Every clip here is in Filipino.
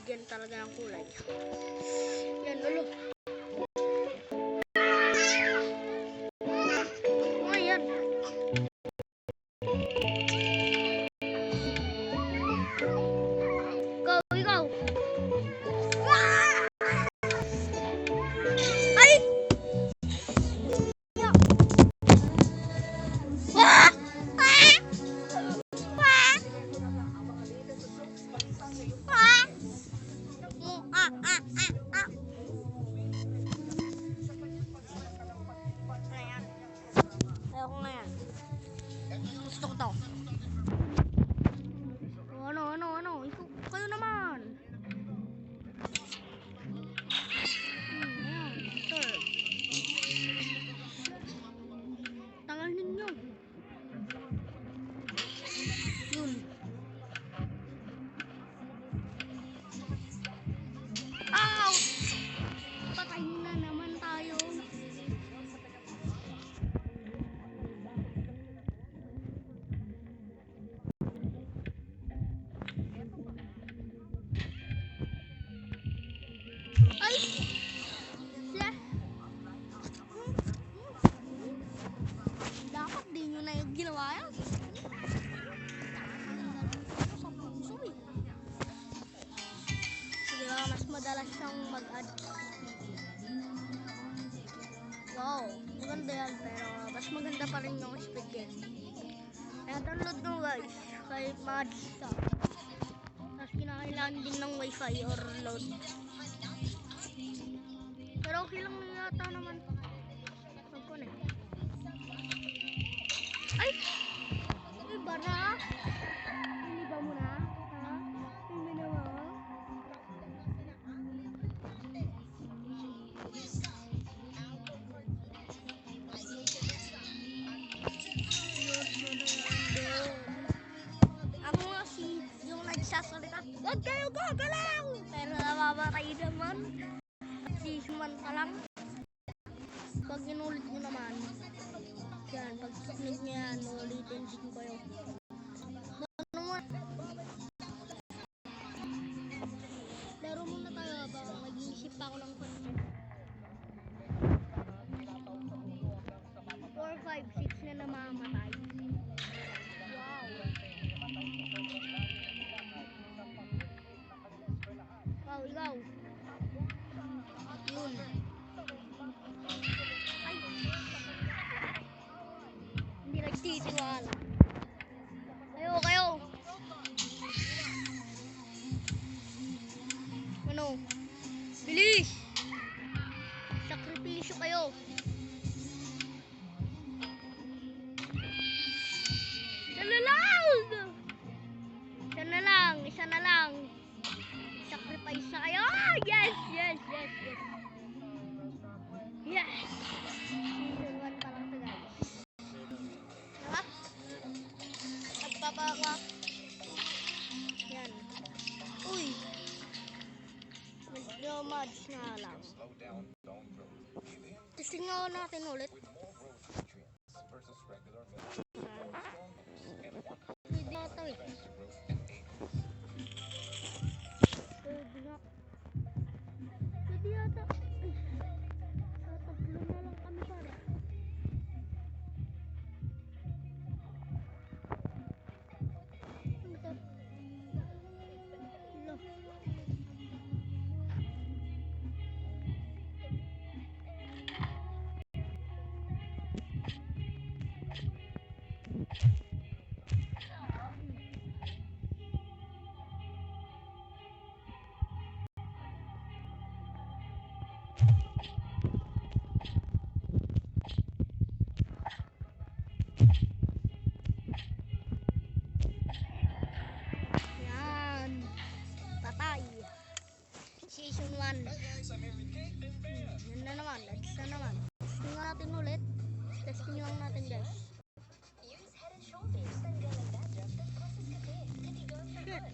bigyan talaga ng kulay. Yan, ulo. Siyang mag-add. Wow, maganda yan pero mas maganda pa rin yung speed game. Kaya download nyo guys, kahit mag-stop. Tapos kinakailangan din ng wifi or load. Pero okay lang yata naman. Ay! Ay, Human ka lang. Pag inulit mo naman, yan, pag technique niya yan, ulitin din kayo. Ano mo? Laro muna tayo habang mag-iisip pa ako ng content. 4, 5, 6 na namamatay. Isa na lang! Isa na lang, isa na lang. Sacrifice na kayo. Ah, Yes, yes, yes, yes. Yes! Season 1 pa lang to guys. Diba? Nagpapaka. Yan. Uy! Medyo mods nga lang. Testing nga natin ulit. Pwede nga ito eh. Pwede yata. Yan. Patay. Season 1. Yan na naman. That's na naman. Testing nga natin ulit. Testing lang natin guys. Shit.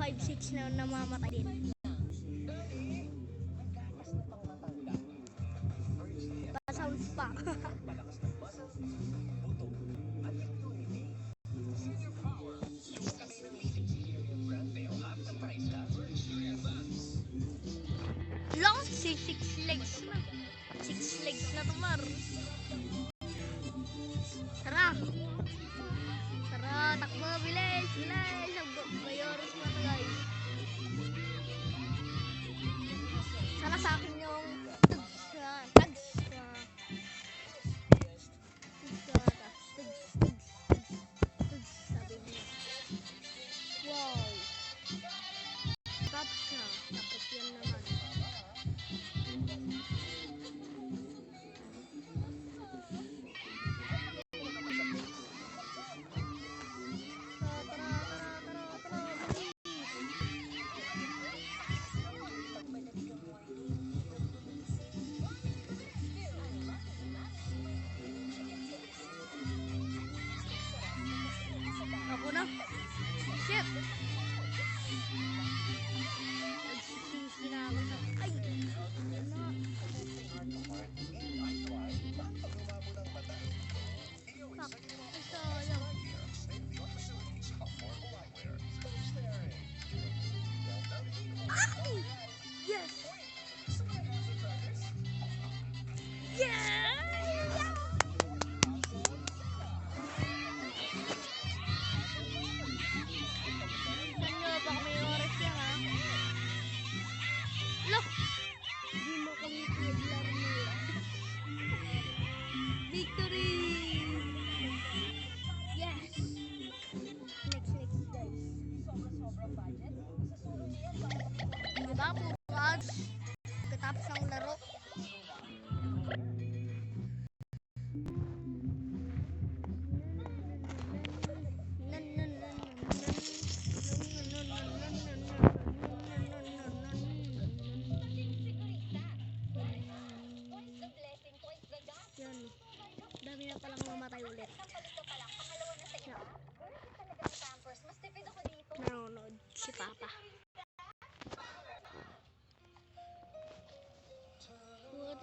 5-6 na namamatay din. Pa-sounds pa. Long 6 legs na. 6 legs na tumar.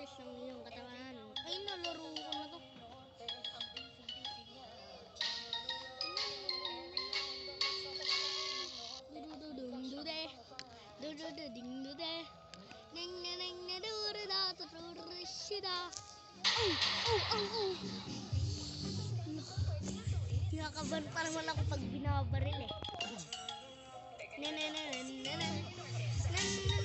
English ng iyong katawan. Ay, nalaro na to. kabar pa naman ako pag binabaril eh. Nanananananan. Nanananananan.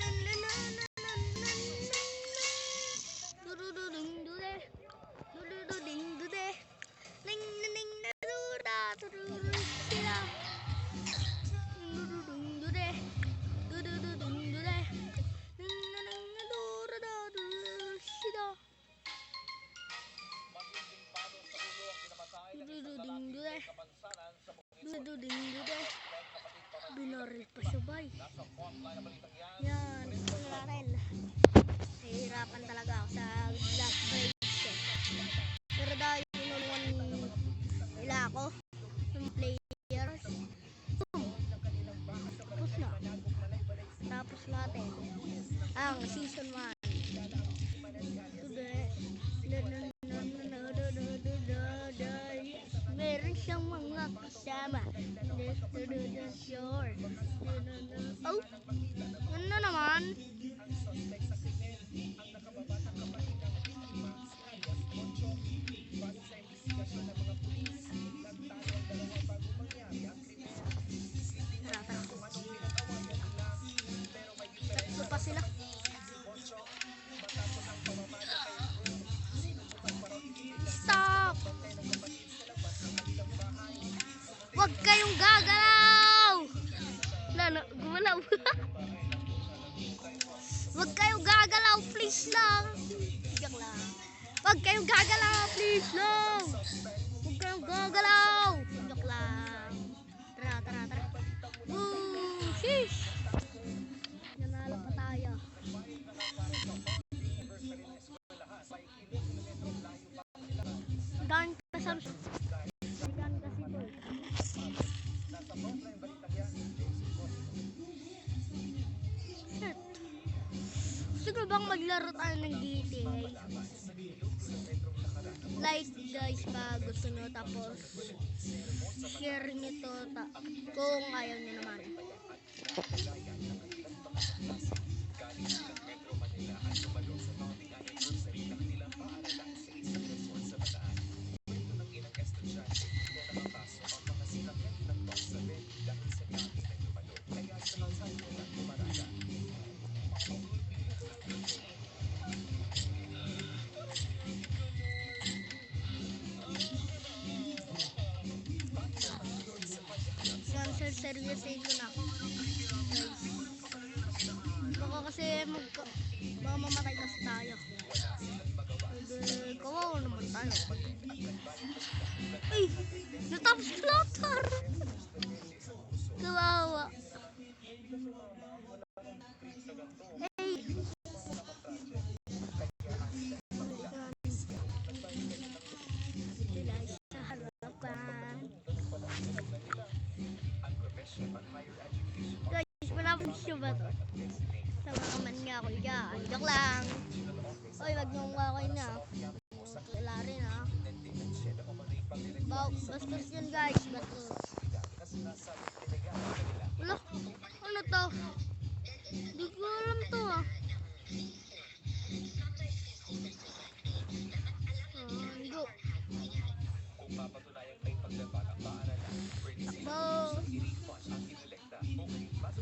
อ่างซีชนวา Guys, no! Huwag kayong gagalaw! Joke lang. Tara, tara, tara. Woo! Sheesh! Nanalo pa tayo. Gan ka sa... Siguro bang maglaro tayo ng guys pa gusto nyo tapos share nyo to ta kung ayaw nyo naman. Seryosin ko na. Guys. Baka kasi mag baka mamatay kasi tayo. Kawawa naman tayo. Ay! Natapos ko lahat! Siya ba to? Sama naman nga ako dyan. Joke lang. Oy, wag niyong kakay na. Wala rin ha. Ba bastos yan guys, bastos. Wala, ano to? Di ko alam to ah. Ah,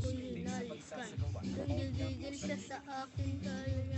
Kulinalikan. Gigigil siya sa akin kaya